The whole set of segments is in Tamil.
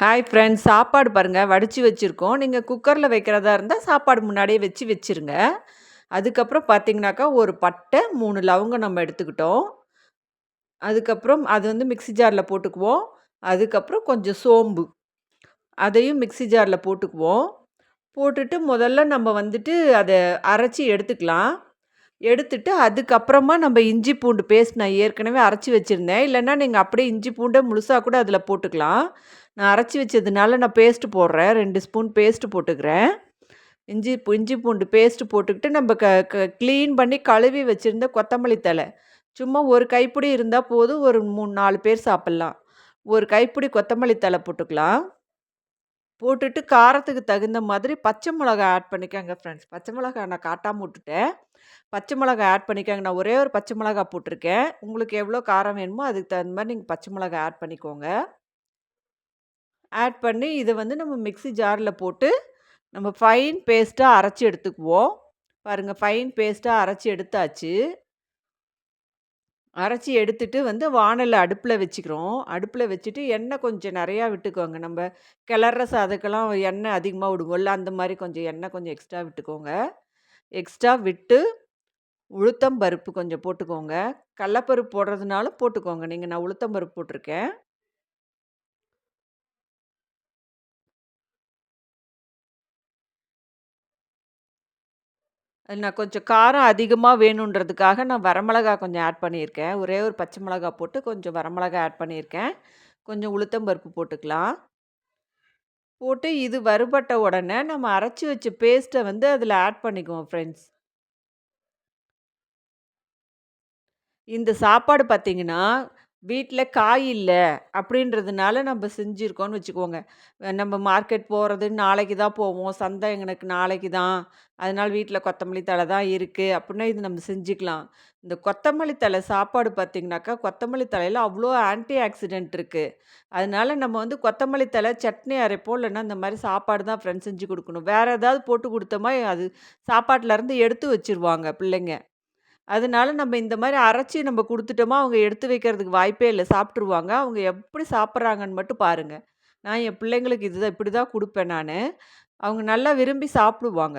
ஹாய் ஃப்ரெண்ட்ஸ் சாப்பாடு பாருங்கள் வடித்து வச்சுருக்கோம். நீங்கள் குக்கரில் வைக்கிறதா இருந்தால் சாப்பாடு முன்னாடியே வச்சு வச்சுருங்க. அதுக்கப்புறம் பார்த்தீங்கன்னாக்கா ஒரு பட்டை மூணு லவங்கம் நம்ம எடுத்துக்கிட்டோம். அதுக்கப்புறம் அது வந்து மிக்ஸி ஜாரில் போட்டுக்குவோம். அதுக்கப்புறம் கொஞ்சம் சோம்பு. அதையும் மிக்ஸி ஜாரில் போட்டுக்குவோம். போட்டுட்டு முதல்ல நம்ம வந்துட்டு அதை அரைச்சி எடுத்துக்கலாம். எடுத்துட்டு அதுக்கப்புறமா நம்ம இஞ்சி பூண்டு பேஸ்ட் நான் ஏற்கனவே அரைச்சி வச்சுருந்தேன். இல்லைன்னா நீங்கள் அப்படியே இஞ்சி பூண்டை முழுசாக கூட அதில் போட்டுக்கலாம். நான் அரைச்சி வச்சதுனால நான் பேஸ்ட்டு போடுறேன். ரெண்டு ஸ்பூன் பேஸ்ட்டு போட்டுக்கிறேன். இஞ்சி இஞ்சி பூண்டு பேஸ்ட்டு போட்டுக்கிட்டு நம்ம க க க்ளீன் பண்ணி கழுவி வச்சுருந்த கொத்தமல்லி தழை. சும்மா ஒரு கைப்பிடி இருந்தால் போதும். ஒரு மூணு நாலு பேர் சாப்பிட்லாம். ஒரு கைப்பிடி கொத்தமல்லி தழை போட்டுக்கலாம். போட்டுட்டு காரத்துக்கு தகுந்த மாதிரி பச்சை மிளகா ஆட் பண்ணிக்கோங்க ஃப்ரெண்ட்ஸ் பச்சை மிளகா நான் காட்டாமல் விட்டுட்டேன். பச்சை மிளகா ஆட் பண்ணிக்கோங்க. நான் ஒரே ஒரு பச்சை மிளகா போட்டிருக்கேன். உங்களுக்கு எவ்வளோ காரம் வேணுமோ அதுக்கு தகுந்த மாதிரி நீங்கள் பச்சை மிளகா ஆட் பண்ணிக்கோங்க. ஆட் பண்ணி இதை வந்து நம்ம மிக்ஸி ஜாரில் போட்டு நம்ம ஃபைன் பேஸ்ட்டாக அரைச்சி எடுத்துக்குவோம். பாருங்கள் ஃபைன் பேஸ்ட்டாக அரைச்சி எடுத்தாச்சு. அரைச்சி எடுத்துட்டு வந்து வானலில் அடுப்பில் வச்சுக்கிறோம். அடுப்பில் வச்சுட்டு எண்ணெய் கொஞ்சம் நிறையா விட்டுக்கோங்க. நம்ம கிளற சாதக்கெல்லாம் எண்ணெய் அதிகமாக விடுவோம்ல அந்த மாதிரி கொஞ்சம் எண்ணெய் கொஞ்சம் எக்ஸ்ட்ரா விட்டுக்கோங்க. எக்ஸ்ட்ரா விட்டு உளுத்தம் பருப்பு கொஞ்சம் போட்டுக்கோங்க. கடலப்பருப்பு போடுறதுனாலும் போட்டுக்கோங்க. நீங்கள் நான் உளுத்தம் பருப்பு போட்டிருக்கேன். நான் கொஞ்சம் காரம் அதிகமாக வேணுன்றதுக்காக நான் வரமிளகா கொஞ்சம் ஆட் பண்ணியிருக்கேன். ஒரே ஒரு பச்சை மிளகா போட்டு கொஞ்சம் வரமிளகா ஆட் பண்ணியிருக்கேன். கொஞ்சம் உளுத்தம் பருப்பு போட்டுக்கலாம். போட்டு இது வறுபட்ட உடனே நம்ம அரைச்சி வச்ச பேஸ்ட்டை வந்து அதில் ஆட் பண்ணிக்குவோம் ஃப்ரெண்ட்ஸ் இந்த சாப்பாடு பார்த்தீங்கன்னா வீட்டில் காய் இல்லை அப்படின்றதுனால நம்ம செஞ்சுருக்கோன்னு வச்சுக்கோங்க. நம்ம மார்க்கெட் போகிறது நாளைக்கு தான் போவோம். சந்தை எங்களுக்கு நாளைக்கு தான். அதனால் வீட்டில் கொத்தமல்லி தழை தான் இருக்குது அப்படின்னா இது நம்ம செஞ்சுக்கலாம். இந்த கொத்தமல்லி தழை சாப்பாடு பார்த்திங்கனாக்கா கொத்தமல்லி தலையில் அவ்வளோ ஆன்டி ஆக்சிடென்ட் இருக்குது அதனால நம்ம வந்து கொத்தமல்லி தழை சட்னி அரைப்போம் இல்லைன்னா இந்த மாதிரி சாப்பாடு தான் ஃப்ரெண்ட்ஸ் செஞ்சு கொடுக்கணும். வேறு ஏதாவது போட்டு கொடுத்தோமா அது சாப்பாட்டிலேருந்து எடுத்து வச்சுருவாங்க பிள்ளைங்க. அதனால நம்ம இந்த மாதிரி அரைச்சி நம்ம கொடுத்துட்டோமா அவங்க எடுத்து வைக்கிறதுக்கு வாய்ப்பே இல்லை. சாப்பிட்ருவாங்க அவங்க எப்படி சாப்பிட்றாங்கன்னு மட்டும் பாருங்கள் நான் என் பிள்ளைங்களுக்கு இதுதான் இப்படி தான் கொடுப்பேன் நான். அவங்க நல்லா விரும்பி சாப்பிடுவாங்க.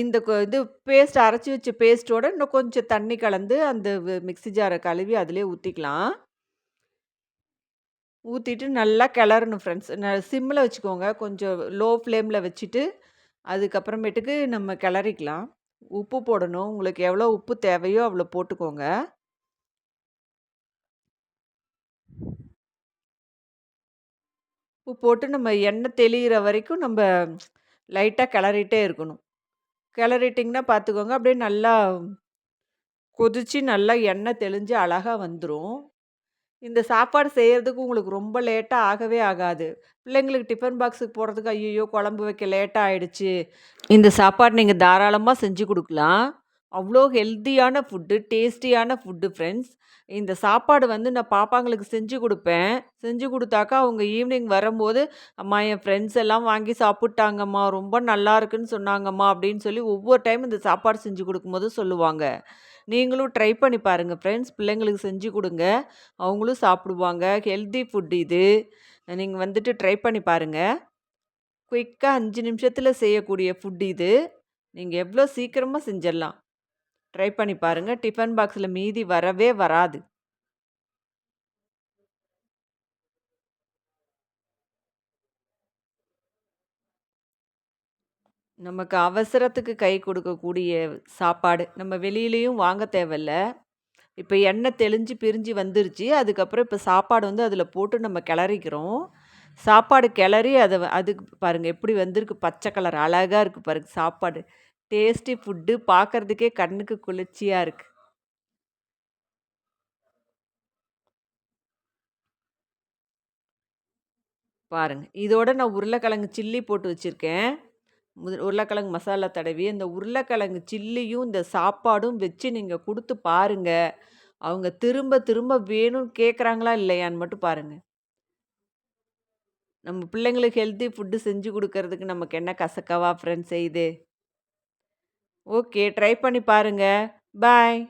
இந்த இது பேஸ்ட் அரைச்சி வச்ச பேஸ்ட்டோட இன்னும் கொஞ்சம் தண்ணி கலந்து அந்த மிக்ஸி ஜாரை கழுவி அதிலே ஊற்றிக்கலாம் ஊற்றிட்டு நல்லா கிளறணும் ஃப்ரெண்ட்ஸ் சிம்மில் வச்சுக்கோங்க. கொஞ்சம் லோ ஃப்ளேமில் வச்சுட்டு அதுக்கப்புறமேட்டுக்கு நம்ம கிளறிக்கலாம். உப்பு போடணும். உங்களுக்கு எவ்வளோ உப்பு தேவையோ அவ்வளோ போட்டுக்கோங்க. உப்பு போட்டு நம்ம எண்ணெய் தெளிகிற வரைக்கும் நம்ம லைட்டாக கிளறிட்டே இருக்கணும். கிளறிட்டிங்கன்னா பார்த்துக்கோங்க அப்படியே நல்லா கொதிச்சு நல்லா எண்ணெய் தெளிஞ்சு அழகாக வந்துடும் இந்த சாப்பாடு செய்கிறதுக்கு உங்களுக்கு ரொம்ப லேட்டாக ஆகவே ஆகாது. பிள்ளைங்களுக்கு டிஃபன் பாக்ஸுக்கு போடுறதுக்கு ஐயோ குழம்பு வைக்க லேட்டாக ஆகிடுச்சு இந்த சாப்பாடு நீங்கள் தாராளமாக செஞ்சு கொடுக்கலாம். அவ்வளோ ஹெல்த்தியான ஃபுட்டு டேஸ்டியான ஃபுட்டு ஃப்ரெண்ட்ஸ். இந்த சாப்பாடு வந்து நான் பாப்பாங்களுக்கு செஞ்சு கொடுப்பேன். செஞ்சு கொடுத்தாக்கா அவங்க ஈவினிங் வரும்போது அம்மா என் ஃப்ரெண்ட்ஸ் எல்லாம் வாங்கி சாப்பிட்டாங்கம்மா ரொம்ப நல்லா இருக்குன்னு சொன்னாங்கம்மா அப்படின்னு சொல்லி ஒவ்வொரு டைம் இந்த சாப்பாடு செஞ்சு கொடுக்கும்போது சொல்லுவாங்க. நீங்களும் ட்ரை பண்ணி பாருங்கள் ஃப்ரெண்ட்ஸ் பிள்ளைங்களுக்கு செஞ்சு கொடுங்க. அவங்களும் சாப்பிடுவாங்க. ஹெல்தி ஃபுட் இது. நீங்கள் வந்துட்டு ட்ரை பண்ணி பாருங்கள் குயிக்காக அஞ்சு நிமிஷத்தில் செய்யக்கூடிய ஃபுட் இது. நீங்கள் எவ்வளோ சீக்கிரமாக செஞ்சிடலாம். ட்ரை பண்ணி பாருங்கள் டிஃபன் பாக்ஸில் மீதி வரவே வராது. நமக்கு அவசரத்துக்கு கை கொடுக்கக்கூடிய சாப்பாடு நம்ம வெளியிலேயும் வாங்க தேவையில்ல. இப்போ எண்ணெய் தெளிஞ்சு பிரிஞ்சு வந்துருச்சு. அதுக்கப்புறம் இப்போ சாப்பாடு வந்து அதில் போட்டு நம்ம கிளறிக்கிறோம். சாப்பாடு கிளறி அதை அதுக்கு பாருங்கள் எப்படி வந்திருக்கு. பச்சை கலர் அழகாக இருக்குது பாருங்கள் சாப்பாடு. டேஸ்டி ஃபுட்டு பார்க்குறதுக்கே கண்ணுக்கு குளிர்ச்சியாக இருக்குது பாருங்கள் இதோட நான் உருளைக்கிழங்கு சில்லி போட்டு வச்சுருக்கேன். உருளைக்கிழங்கு மசாலா தடவி அந்த உருளைக்கிழங்கு சில்லியும் இந்த சாப்பாடும் வச்சு நீங்கள் கொடுத்து பாருங்கள் அவங்க திரும்ப திரும்ப வேணும்னு கேட்குறாங்களா இல்லையான்னு மட்டும் பாருங்கள் நம்ம பிள்ளைங்களுக்கு ஹெல்த்தி ஃபுட்டு செஞ்சு கொடுக்கறதுக்கு நமக்கு என்ன கசக்கவா ஃப்ரெண்ட்ஸ் செய்யுது? ஓகே ட்ரை பண்ணி பாருங்கள் பாய்